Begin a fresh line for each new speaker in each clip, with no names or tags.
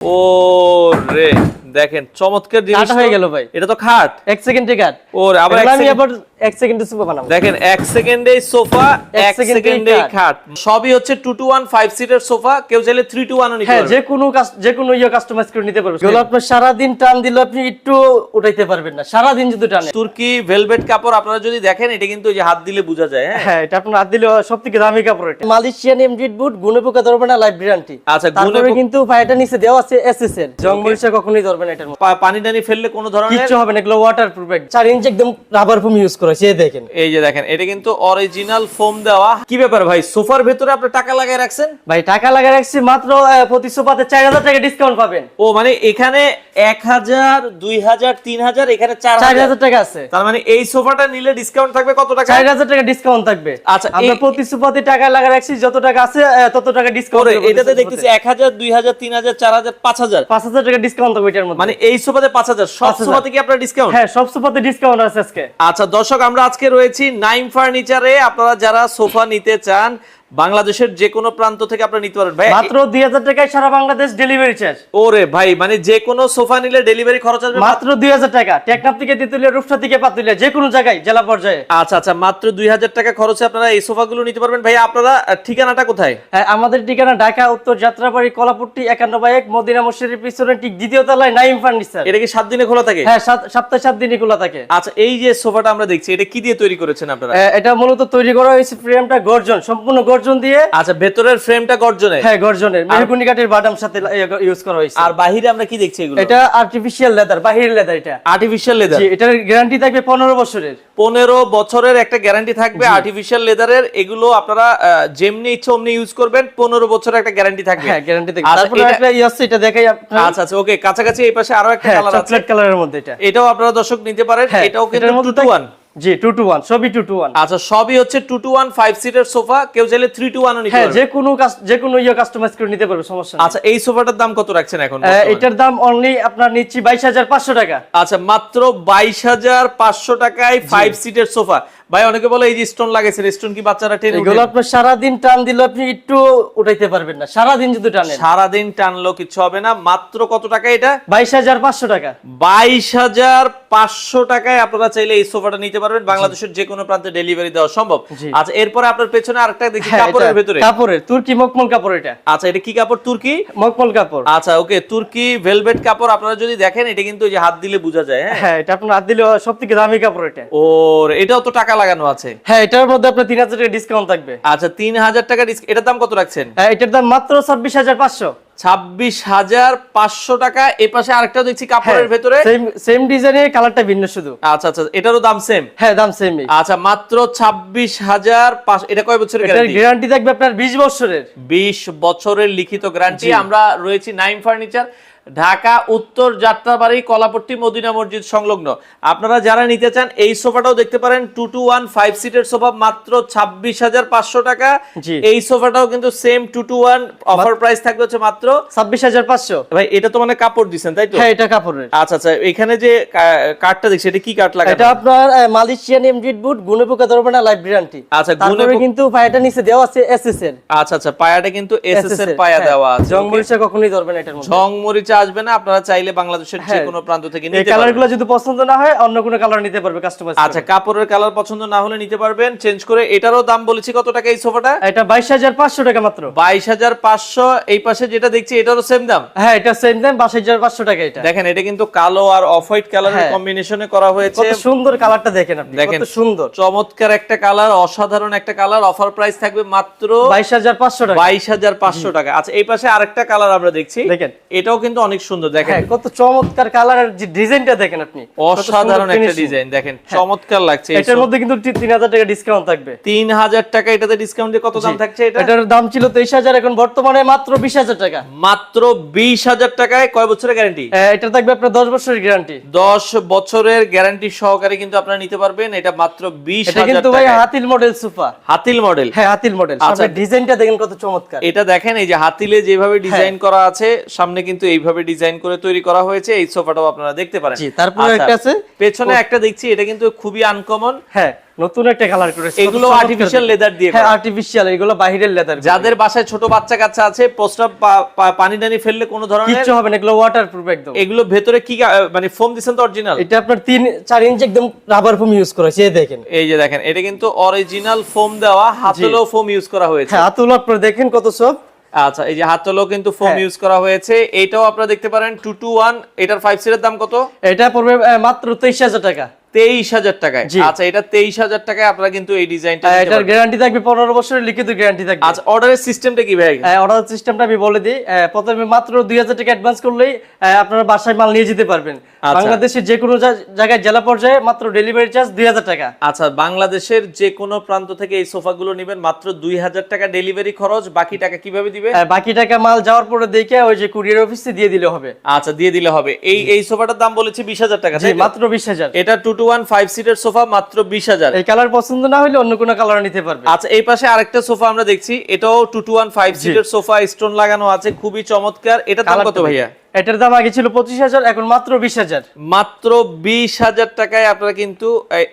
ও রে দেখেন চমৎকার জিনিস
হয়ে গেল ভাই।
এটা তো খাট।
এক সেকেন্ডে কাট।
ওরে আবার এক
আমি আবার এক সেকেন্ডে সুপার বানাবো।
দেখেন এক সেকেন্ডে সোফা
এক
সেকেন্ডে
খাট।
খাট। সবই হচ্ছে টু টু ওয়ান ফাইভ সিটের সোফা। কেউ চাইলে থ্রি টু ওয়ানও নিতে
হ্যাঁ যে কোনো যে কোনো ইয়ে কাস্টমাইজ করে নিতে পারবে। এগুলো আপনার সারা দিন টান দিলে আপনি একটু উঠাইতে পারবেন না। সারা দিন যদি টানে
তুর্কি ভেলভেট কাপড় আপনারা যদি দেখেন এটা কিন্তু যে হাত দিলে বোঝা যায় হ্যাঁ?
হ্যাঁ এটা আপনার হাত দিলে সব থেকে দামি কাপড় এটা। মালয়েশিয়ান এমডিড বুট গুনে পোকা ধরবে না লাইফ গ্যারান্টি
আচ্ছা, গুণে
কিন্তু পায়েটা নিচে দেওয়া আছে এসএস এর জং মরিচা কখনোই ধরবে না এটার
পানি টানি ফেললে কোনো ধরনের
কিচ্ছু হবে না এগুলো ওয়াটার প্রুফ চার ইঞ্চ একদম রাবার ফোম ইউজ করা হয়েছে এই দেখেন।
এই যে দেখেন এটা কিন্তু অরিজিনাল ফোম দেওয়া। কি ব্যাপার ভাই সোফার ভেতরে আপনি টাকা লাগাই রাখছেন?
ভাই টাকা লাগা রাখছি মাত্র প্রতি সোফাতে চার হাজার টাকা ডিসকাউন্ট পাবেন।
ও মানে এখানে এক হাজার দুই হাজার তিন হাজার এখানে চার
চার
হাজার।
হাজার টাকা আছে।
তার মানে এই সোফাটা নিলে ডিসকাউন্ট থাকবে কত টাকা?
চার হাজার টাকা ডিসকাউন্ট থাকবে।
আচ্ছা,
আমরা প্রতি সোফাতে টাকা লাগা রাখছি যত টাকা আছে তত টাকা ডিসকাউন্ট
এটাতে দেখতেছি এক হাজার দুই হাজার তিন হাজার চার হাজার পাঁচ হাজার।
পাঁচ হাজার টাকা ডিসকাউন্ট থাকবে এটার মধ্যে।
মানে এই সোফাতে পাঁচ হাজার। সব
5,000
সোফাতে কি আপনার ডিসকাউন্ট
হ্যাঁ সব সোফাতে ডিসকাউন্ট আছে আজকে।
আচ্ছা দর্শক আমরা আজকে রয়েছি নাইম ফার্নিচারে। আপনারা যারা সোফা নিতে চান বাংলাদেশের যে কোনো প্রান্ত থেকে আপনারা নিতে পারেন ভাই
মাত্র দুই হাজার টাকায় সারা বাংলাদেশ ডেলিভারি চার্জ
ওরে ভাই মানে যে কোনো সোফা নিলে ডেলিভারি খরচ আসবে
মাত্র দুই হাজার টাকা। টেকনাফ থেকে তেতুলিয়া রূপসা থেকে পাতুলিয়া যে কোনো জায়গায় জেলা পর্যায়ে।
আচ্ছা আচ্ছা মাত্র দুই হাজার টাকা খরচে আপনারা এই সোফাগুলো নিতে পারবেন। ভাই আপনারা ঠিকানাটা কোথায়?
হ্যাঁ আমাদের ঠিকানা ঢাকা উত্তর যাত্রাবাড়ি কলাপুট্টি একান্ন বাই এক মদিনা মসজিদের পিছনে ঠিক দ্বিতীয় তলায় নাইম ফার্নিচার।
এটা কি সাত দিনে খোলা থাকে?
হ্যাঁ সাত- সপ্তাহে সাত দিনই খোলা থাকে।
আচ্ছা এই যে সোফাটা আমরা দেখছি এটা কি দিয়ে তৈরি করেছেন আপনারা?
এটা মূলত তৈরি করা হয়েছে ফ্রেমটা গর্জন সম্পূর্ণ গর্জন। দিয়ে
আচ্ছা ভেতরের ফ্রেমটা গর্জনে?
হ্যাঁ গর্জনের। মেহগুনি কাঠের বাদাম সাথে ইউজ করা হয়েছে।
আর বাহিরে আমরা কি দেখছি এগুলো?
এটা আর্টিফিশিয়াল লেদার বাহিরের লেদার এটা।
আর্টিফিশিয়াল লেদার
জি এটার গ্যারান্টি থাকবে পনেরো বছরের।
পনেরো বছরের একটা গ্যারান্টি থাকবে আর্টিফিশিয়াল লেদারের এগুলো আপনারা যেমনি ইচ্ছা অমনি ইউজ করবেন পনেরো বছরের একটা গ্যারান্টি থাকবে।
হ্যাঁ গ্যারান্টি থাকবে।
আচ্ছা,
তারপরে
এটা-
একটা ইয়ে আছে এটা দেখাই আপনার।
আচ্ছা আচ্ছা ওকে কাছাকাছি এই পাশে আরও একটা
হ্যাঁ
কালার আছে।
চকলেট কালারের মধ্যে এটা।
এটাও আপনারা দর্শক নিতে পারেন
হ্যাঁ
এটাও কিন্তু
এটার মধ্যে
টু টু ওয়ান
জি টু টু ওয়ান সবই টু টু ওয়ান
আচ্ছা সবই হচ্ছে টু টু ওয়ান ফাইভ সিটের সোফা কেউ চাইলে থ্রি টু ওয়ানও নিতে
হ্যাঁ যে কোনো যে কোনো ইয়ে কাস্টমাইজ করে নিতে পারবে সমস্যা নেই।
আচ্ছা এই সোফাটার দাম কত রাখছেন এখন
এটার দাম অনলি আপনার নিচ্ছি বাইশ হাজার পাঁচশো টাকা।
আচ্ছা মাত্র বাইশ হাজার পাঁচশো টাকায় ফাইভ সিটের সোফা। ভাই অনেকে বলে এই যে স্টোন লাগাইছেন স্টোন কি বাচ্চারা টেনে
এগুলো
উঠে?
আপনার সারাদিন টান দিলে আপনি একটু উঠাইতে পারবেন না। সারাদিন যদি টানেন।
সারাদিন টানলো কিছু হবে না। মাত্র কত টাকা এটা?
বাইশ হাজার পাঁচশো টাকা।
বাইশ হাজার পাঁচশো টাকায় আপনারা চাইলে এই সোফাটা নিতে পারবেন। বাংলাদেশের যে কোনো প্রান্তে ডেলিভারি দেওয়া সম্ভব। আচ্ছা এরপরে আপনার পেছনে আরেকটা দেখি
হ্যাঁ,
কাপড়ের ভেতরে।
কাপড়ের তুর্কি মকমল কাপড় এটা।
আচ্ছা এটা কি কাপড় তুর্কি?
মকমল কাপড়।
আচ্ছা ওকে তুর্কি ভেলভেট কাপড় আপনারা যদি দেখেন এটা কিন্তু যে হাত দিলে বোঝা যায় হ্যাঁ?
হ্যাঁ এটা আপনার হাত দিলে সব থেকে দামি কাপড় এটা।
ওর এটাও তো টাকা লাগানো আছে?
হ্যাঁ এটার মধ্যে আপনার তিন হাজার টাকা ডিসকাউন্ট থাকবে।
আচ্ছা তিন হাজার টাকা এটার দাম কত রাখছেন?
হ্যাঁ এটার দাম মাত্র ছাব্বিশ হাজার পাঁচশো।
ছাব্বিশ হাজার পাঁচশো টাকা এ পাশে আরেকটা দেখছি
হ্যাঁ,
কাপড়ের ভেতরে।
সেম সেম ডিজাইনের কালারটা ভিন্ন শুধু।
আচ্ছা আচ্ছা এটারও দাম সেম
হ্যাঁ দাম সেমই
আচ্ছা মাত্র ছাব্বিশ হাজার পাঁচ এটা কয় বছরের গ্যারান্টি
গ্যারান্টি থাকবে আপনার বিশ বছরের।
বিশ বছরের লিখিত গ্যারান্টি আমরা রয়েছি নাইম ফার্নিচার। ঢাকা উত্তর যাত্রাবাড়ি কলাপট্টি মদিনা মসজিদ সংলগ্ন। আপনারা যারা নিতে চান এই সোফাটাও দেখতে পারেন। টু টু ওয়ান ফাইভ সিটের সোফা মাত্র ছাব্বিশ হাজার পাঁচশো টাকা। এই সোফাটাও কিন্তু same two two one offer price থাকবে হচ্ছে মাত্র
ছাব্বিশ হাজার পাঁচশো।
ভাই এটা তো মানে কাপড় দিচ্ছেন তাই তো?
হ্যাঁ এটা কাপড়ের।
আচ্ছা আচ্ছা এখানে যে কা- কাঠটা দেখছি এটা কি কাঠ লাগানো?
এটা আপনার মালয়েশিয়ান এমডিড বুট গুনে পোকা ধরবে না লাইফ গ্যারান্টি
আচ্ছা, পোকা-
কিন্তু পায়েটা নিচে দেওয়া আছে এসএস এর
আচ্ছা আচ্ছা পায়াটা কিন্তু এসএস এর পায়া
হ্যাঁ।
দেওয়া আছে
জং মরিচা কখনোই ধরবে না এটার মধ্যে।
ঝং মরিচা আসবে না আপনারা চাইলে বাংলাদেশের যে
হ্যাঁ।
কোনো প্রান্ত থেকে নিতে পারবেন।
গুলো যদি পছন্দ না হয় অন্য কোনো কালার নিতে পারবে কাস্টমার
আচ্ছা কাপড়ের কালার পছন্দ না হলে নিতে পারবেন। চেঞ্জ করে এটারও দাম বলেছি কত টাকা এই সোফাটা?
এটা বাইশ হাজার পাঁচশো টাকা মাত্র।
বাইশ হাজার পাঁচশো এই পাশে যেটা দেখছি এটারও সেম দাম?
হ্যাঁ এটা সেম দাম বাইশ হাজার পাঁচশো টাকা এটা।
দেখেন এটা কিন্তু কালো আর অফ হোয়াইট কালারের। কম্বিনেশনে করা হয়েছে।
কত সুন্দর কালারটা দেখেন আপনি কত সুন্দর।
চমৎকার একটা কালার অসাধারণ একটা কালার অফার প্রাইস থাকবে মাত্র
বাইশ হাজার পাঁচশো টাকা।
বাইশ হাজার পাঁচশো টাকা। আচ্ছা এই পাশে আরেকটা কালার আমরা দেখছি।
দেখেন।
এটাও কিন্তু অনেক সুন্দর দেখেন।
হ্যাঁ কত চমৎকার কালার যে ডিজাইনটা দেখেন আপনি
অসাধারণ একটা ডিজাইন দেখেন চমৎকার লাগছে।
এটার মধ্যে কিন্তু তি- তিন হাজার টাকা ডিসকাউন্ট থাকবে।
তিন হাজার টাকা এটাতে ডিসকাউন্ট দিয়ে কত দাম থাকছে এটা?
এটার দাম ছিল তেইশ হাজার এখন বর্তমানে মাত্র বিশ হাজার টাকা।
মাত্র বিশ হাজার টাকায় কয় বছরের গ্যারান্টি
এটা থাকবে আপনার দশ বছরের গ্যারান্টি
দশ বছরের গ্যারান্টি সহকারে কিন্তু আপনারা নিতে পারবেন। এটা মাত্র বিশ হাজার
কিন্তু ভাই Hatil model sofa.
Hatil model
হ্যাঁ হাতিল মডেল
আচ্ছা।
ডিজাইনটা দেখেন কত চমৎকার।
এটা দেখেন এই যে হাতিলে যেভাবে ডিজাইন
হ্যাঁ।
করা আছে সামনে কিন্তু এইভাবে ডিজাইন করে তৈরি করা হয়েছে। এই সোফাটাও আপনারা দেখতে পারেন।
জি, তারপরে
আচ্ছা,
একটা আছে।
পেছনে একটা দেখছি এটা কিন্তু খুবই আনকমন
হ্যাঁ। নতুন একটা কালার করেছে।
এগুলো
দেখতে।
leather দিয়ে
হ্যাঁ আর্টিফিশিয়াল এগুলো বাহিরের লেদার
যাদের বাসায় ছোট বাচ্চা কাচ্চা আছে প্রস্রাব পানি টানি ফেললে কোনো ধরনের
কিচ্ছু হবে না এগুলো ওয়াটার প্রুফ একদম।
এগুলো ভেতরে কি মানে ফোম দিচ্ছেন তো অরিজিনাল
এটা আপনার তিন চার ইঞ্চ একদম রাবার ফোম ইউজ করেছে এই দেখেন।
এই যে দেখেন এটা কিন্তু অরিজিনাল ফোম দেওয়া হাতলেও ফোম ইউজ করা হয়েছে।
হ্যাঁ হাতুল আপনার দেখেন কত সব।
আচ্ছা এই যে হাতলেও কিন্তু ফোম
হ্যাঁ।
ইউজ করা হয়েছে। এটাও আপনারা দেখতে পারেন টু টু ওয়ান এটার ফাইভ সিটের দাম কত?
এটা পড়বে মাত্র তেইশ হাজার টাকা।
তেইশ হাজার টাকায়। আচ্ছা এটা তেইশ হাজার টাকায় আপনারা কিন্তু এই ডিজাইনটা
আহ, এটার গ্যারান্টি থাকবে পনেরো বছরের লিখিত গ্যারান্টি থাকবে।
আচ্ছা অর্ডারের সিস্টেমটা কি ভাই
অর্ডার সিস্টেমটা আমি বলে দিই। প্রথমে মাত্র দুই হাজার টাকা অ্যাডভান্স করলেই আপনারা বাসায় মাল নিয়ে যেতে পারবেন। বাংলাদেশের যে কোনো জায়গায় জেলা পর্যায়ে মাত্র ডেলিভারি চার্জ দুই হাজার টাকা।
আচ্ছা বাংলাদেশের যে কোনো প্রান্ত থেকে এই সোফাগুলো নেবেন মাত্র দুই হাজার টাকা ডেলিভারি খরচ বাকি টাকা কীভাবে দিবে?
বাকি টাকা মাল যাওয়ার পরে দেখে ওই যে কুরিয়ার অফিসে দিয়ে দিলে হবে।
আচ্ছা দিয়ে দিলে হবে। এই এই সোফাটার দাম বলেছি বিশ হাজার টাকা?
মাত্র বিশ হাজার।
এটা টু টু ওয়ান ফাইভ সিটের সোফা মাত্র বিশ হাজার।
এই কালার পছন্দ না হলে অন্য কোনো কালার নিতে পারবে।
আচ্ছা এই পাশে আরেকটা সোফা আমরা দেখছি এটাও টু টু ওয়ান ফাইভ সিটের সোফা স্টোন লাগানো আছে খুবই চমৎকার। এটা দাম কত ভাইয়া?
এটার দাম আগে ছিল পঁচিশ হাজার এখন মাত্র বিশ হাজার।
মাত্র বিশ হাজার টাকায় আপনারা কিন্তু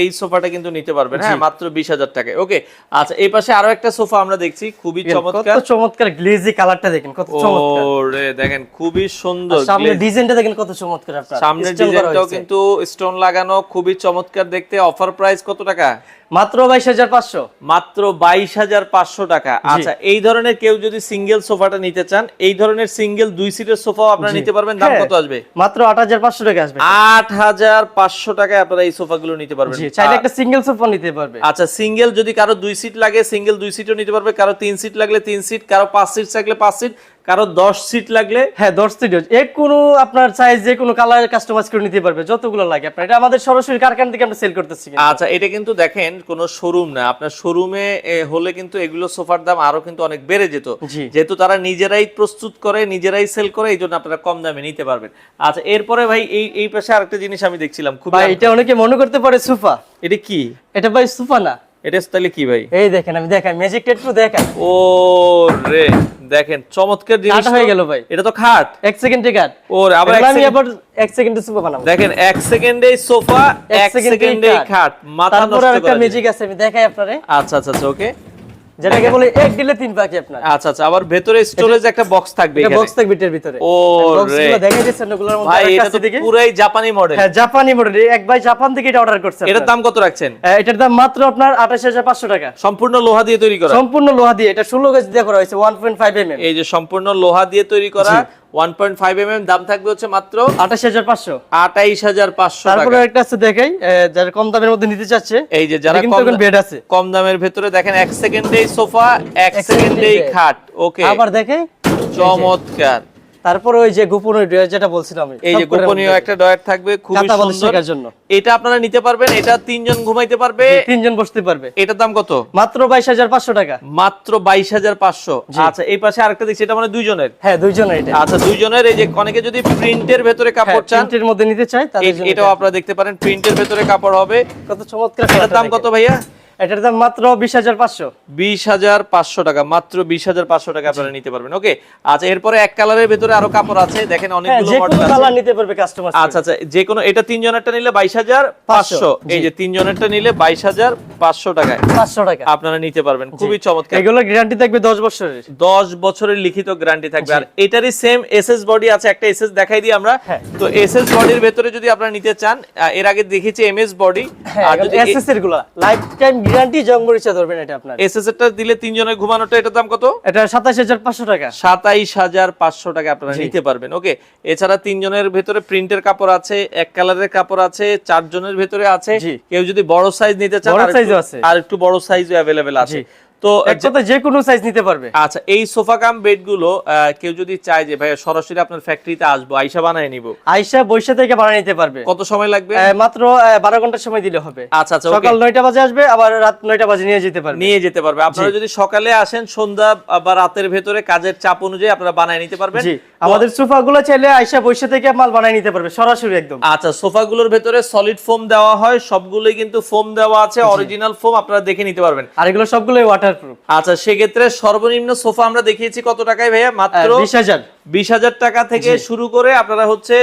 এই সোফাটা কিন্তু নিতে পারবেন। হ্যাঁ মাত্র বিশ হাজার টাকায়। ওকে আচ্ছা এই পাশে আরও একটা সোফা আমরা দেখছি খুবই
কত
চমৎকার।
চমৎকার গ্লেজি কালারটা দেখেন কত চমৎকার।
ওরে দেখেন খুবই সুন্দর
সামনে। ডিজাইনটা দেখেন কত চমৎকার আপনার।
সামনের ডিজাইনটাও কিন্তু স্টোন লাগানো খুবই চমৎকার দেখতে। অফার প্রাইস কত টাকা?
মাত্র বাইশ হাজার পাঁচশো?
মাত্র বাইশ হাজার পাঁচশো টাকা। আচ্ছা এই ধরনের কেউ যদি সিঙ্গেল সোফাটা নিতে চান এই ধরনের সিঙ্গেল দুই সিটের সোফাও আপনারা নিতে পারবেন দাম
হ্যাঁ।
কত আসবে?
মাত্র আট হাজার পাঁচশো টাকা আসবে।
আট হাজার পাঁচশো টাকায় আপনারা এই সোফাগুলো নিতে পারবেন।
চাইলে একটা সিঙ্গেল সোফা নিতে পারবে।
আচ্ছা সিঙ্গেল যদি কারও দুই সিট লাগে সিঙ্গেল দুই সিটও নিতে পারবে কারও তিন সিট লাগলে তিন সিট কারও পাঁচ সিট থাকলে পাঁচ সিট কারও দশ সিট লাগলে
হ্যাঁ দশ স্টুডিও এ কোনো আপনার সাইজ যে কোনো কালার কাস্টমাইজ করে নিতে পারবে যতগুলো লাগে আপনার। এটা আমাদের সরাসরি কারখানা থেকে আমরা সেল করতেছি
আচ্ছা এটা কিন্তু দেখেন কোনো শোরুম না। আপনার শোরুমে হলে কিন্তু এগুলো সোফার দাম আরও কিন্তু অনেক বেড়ে যেত। যেহেতু তারা নিজেরাই প্রস্তুত করে নিজেরাই সেল করে এই জন্য আপনারা কম দামে নিতে পারবেন। আচ্ছা এরপরে ভাই এই এই পাশে আরেকটা জিনিস আমি দেখছিলাম খুব
ভাই এটা অনেকে মনে করতে পারে সোফা।
এটা কি?
এটা ভাই সোফা না।
এটা তাহলে কি ভাই?
এই দেখেন আমি দেখাই। ম্যাজিক একটু দেখাই।
ও রে দেখেন চমৎকার জিনিস
হয়ে। গেল ভাই।
এটা তো খাট।
এক সেকেন্ডে খাট
ওর আবার এক
সেকেন্ড। আমি আবার এক সেকেন্ডে সোফা বানাবো।
দেখেন এক সেকেন্ডে সোফা
এক সেকেন্ডেই
সেকেন্ডে খাট। মাথা নষ্ট করে একটা।
ম্যাজিক আছে আমি দেখাই আপনারে।
আচ্ছা আচ্ছা আচ্ছা ওকে।
যেটাকে বলে এক দিলে তিন পাখি আপনার।
আচ্ছা আচ্ছা আবার ভেতরে স্টোরেজ একটা বক্স থাকবে এখানে।
বক্স থাকবে এটার ভিতরে।
ও রে।
দেখাই দিচ্ছেন ওগুলোর মধ্যে
ভাই এটা তো পুরাই জাপানি মডেল
হ্যাঁ জাপানি মডেল এক ভাই জাপান থেকে এটা অর্ডার করছে
এটার দাম কত রাখছেন?
হ্যাঁ, এটার দাম মাত্র আপনার আঠাশ হাজার পাঁচশো টাকা।
সম্পূর্ণ লোহা দিয়ে তৈরি করা।
সম্পূর্ণ লোহা দিয়ে এটা ষোলো গজ দিয়ে করা হয়েছে one point five M M
এই যে সম্পূর্ণ লোহা দিয়ে তৈরি করা। One point five M M দাম থাকবে হচ্ছে মাত্র
আঠাশ হাজার পাঁচশো।
আঠাইশ হাজার পাঁচশো
তারপরে একটা আছে দেখাই যারা কম দামের মধ্যে নিতে চাচ্ছে
এই যে যারা কম
বেড আছে।
কম দামের ভেতরে দেখেন এক সেকেন্ডেই সোফা এক সেকেন্ডেই খাট। ওকে।
আবার দেখে
চমৎকার।
তারপরে ওই যে গোপনীয় ড্রেস যেটা বলছিলাম আমি
এই যে গোপনীয় একটা ডয়ার থাকবে
বালিশ
সুন্দর।
জন্য।
এটা আপনারা নিতে পারবেন এটা তিনজন ঘুমাইতে পারবে।
তিনজন বসতে পারবে।
এটার দাম কত?
মাত্র বাইশ হাজার পাঁচশো টাকা।
মাত্র বাইশ হাজার পাঁচশো। আচ্ছা এই পাশে আরেকটা দেখছি এটা মানে দুইজনের?
হ্যাঁ দুইজন এটা।
আচ্ছা দুইজনের এই যে অনেকে যদি প্রিন্টের ভেতরে কাপড় চান
প্রিন্টের মধ্যে নিতে
চায়
জন্য
এটাও
এটা।
আপনারা দেখতে পারেন প্রিন্টের ভেতরে কাপড় হবে।
কত চমৎকার
এটার দাম কত ভাইয়া?
এটার দাম মাত্র বিশ হাজার পাঁচশো।
বিশ হাজার পাঁচশো টাকা মাত্র বিশ হাজার পাঁচশো টাকা আপনারা নিতে পারবেন। ওকে আচ্ছা এরপরে এক কালারের ভেতরে আরও কাপড় আছে। দেখেন
হ্যাঁ
অনেকগুলো মডেল
কালার নিতে পারবে কাস্টমার
আচ্ছা আচ্ছা যে কোনো এটা তিন জনেরটা নিলে বাইশ হাজার পাঁচশো। এই যে তিন জনেরটা নিলে বাইশ হাজার পাঁচশো টাকায়।
পাঁচশো টাকা।
আপনারা নিতে পারবেন। খুবই চমৎকার।
এগুলো গ্যারান্টি থাকবে দশ বছরের।
দশ বছরের লিখিত গ্যারান্টি থাকবে। আর এটারই সেম এসএস বডি আছে একটা এসএস দেখাই দিই আমরা।
হ্যাঁ।
তো এসএস বডির ভেতরে যদি আপনারা নিতে চান এর আগে দেখেছি এমএস বডি আর যদি
এসএস এরগুলো। লাইফ টাইম গ্যারান্টি জং মরিচা ধরবেন এটা আপনার।
এসএস টা দিলে তিনজনের ঘুমানোটা এটার দাম কত?
এটা সাতাশ হাজার পাঁচশো টাকা।
সাতাইশ হাজার পাঁচশো টাকা আপনারা নিতে পারবেন ওকে? এছাড়া তিনজনের ভেতরে প্রিন্টের কাপড় আছে এক কালারের কাপড় আছে চারজনের ভেতরে আছে। কেউ যদি বড় সাইজ নিতে চান
বড়
আর একটু-
আছে।
আর একটু বড় সাইজও অ্যাভেলেবেল আছে। তো
এক কথা যে কোনো সাইজ নিতে পারবে।
আচ্ছা এই সোফা কাম বেডগুলো কেউ যদি চায় যে ভাই সরাসরি আপনার ফ্যাক্টরিতে আসব আইসা বানায় নিব।
আইসা বৈশা থেকে নিতে পারবে।
কত সময় লাগবে?
মাত্র আহ, বারো ঘণ্টার সময় দিলে হবে।
আচ্ছা আচ্ছা
সকাল নয়টা বাজে আসবে আবার রাত নয়টা বাজে নিয়ে যেতে পারবে।
নিয়ে যেতে পারবে। আপনারা যদি সকালে আসেন সন্ধ্যা বা রাতের ভেতরে কাজের চাপ অনুযায়ী আপনারা বানায় নিতে পারবেন।
জি আমাদের সোফা গুলো চাইলে আইসা বৈশা থেকে মাল বানাই নিতে পারবে সরাসরি একদম।
আচ্ছা সোফাগুলোর ভেতরে সলিড ফোম দেওয়া হয়। সবগুলোই কিন্তু ফোম দেওয়া আছে অরিজিনাল ফোম আপনারা দেখে নিতে পারবেন।
আর এগুলো সবগুলোই ওয়াটার
আচ্ছা সেক্ষেত্রে সর্বনিম্ন সোফা আমরা দেখিয়েছি কত টাকায় ভাইয়া? মাত্র
বিশ হাজার।
বিশ হাজার টাকা থেকে শুরু করে আপনারা হচ্ছে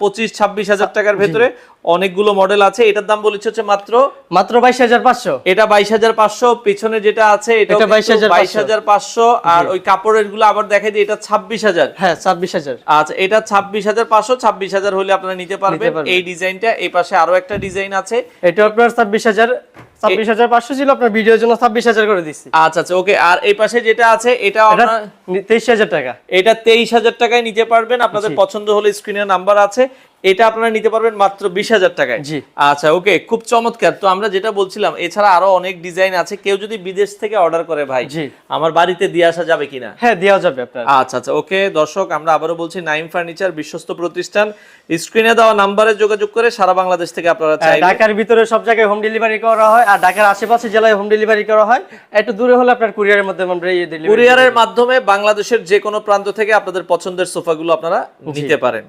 পঁচিশ ছাব্বিশ হাজার টাকার ভেতরে অনেকগুলো মডেল আছে। এটার দাম বলেছে হচ্ছে মাত্র?
মাত্র বাইশ হাজার পাঁচশো।
এটা বাইশ হাজার পাঁচশো পিছনে যেটা আছে এটা
এটা 22,500
বাইশ হাজার পাঁচশো। আর ওই কাপড়েরগুলো আবার দেখাই দিই এটা ছাব্বিশ হাজার।
হ্যাঁ ছাব্বিশ হাজার।
আচ্ছা এটা ছাব্বিশ হাজার পাঁচশো ছাব্বিশ হাজার হলে আপনারা নিতে পারবেন। এই ডিজাইনটা এই পাশে আরও একটা ডিজাইন আছে।
এটা আপনার ছাব্বিশ হাজার ছাব্বিশ হাজার পাঁচশো ছিল আপনার ভিডিওর জন্য ছাব্বিশ হাজার করে দিচ্ছি
আচ্ছা আচ্ছা ওকে আর এই পাশে যেটা আছে এটা আপনার
তেইশ হাজার টাকা।
এটা তেইশ হাজার টাকায় নিতে পারবেন। আপনাদের পছন্দ হলে স্ক্রিনে নাম্বার আছে। এটা আপনারা নিতে পারবেন মাত্র বিশ হাজার টাকায়।
জি।
আচ্ছা ওকে খুব চমৎকার। তো আমরা যেটা বলছিলাম এছাড়া আরও অনেক ডিজাইন আছে কেউ যদি বিদেশ থেকে অর্ডার করে ভাই
জি।
আমার বাড়িতে দিয়ে আসা যাবে কিনা?
হ্যাঁ দেওয়া যাবে আপনার।
আচ্ছা আচ্ছা ওকে দর্শক আমরা আবারও বলছি নাইম ফার্নিচার বিশ্বস্ত প্রতিষ্ঠান। স্ক্রিনে দেওয়া নাম্বারে যোগাযোগ করে সারা বাংলাদেশ থেকে আপনারা
হ্যাঁ,
চাইলে
ঢাকার ভিতরে সব জায়গায় হোম ডেলিভারি করা হয় আর ঢাকার আশেপাশে জেলায় হোম ডেলিভারি করা হয়। একটু দূরে হলে আপনার কুরিয়ারের মধ্যে আমরা
কুরিয়ারের মাধ্যমে বাংলাদেশের যে কোনো প্রান্ত থেকে আপনাদের পছন্দের সোফাগুলো আপনারা নিতে পারেন।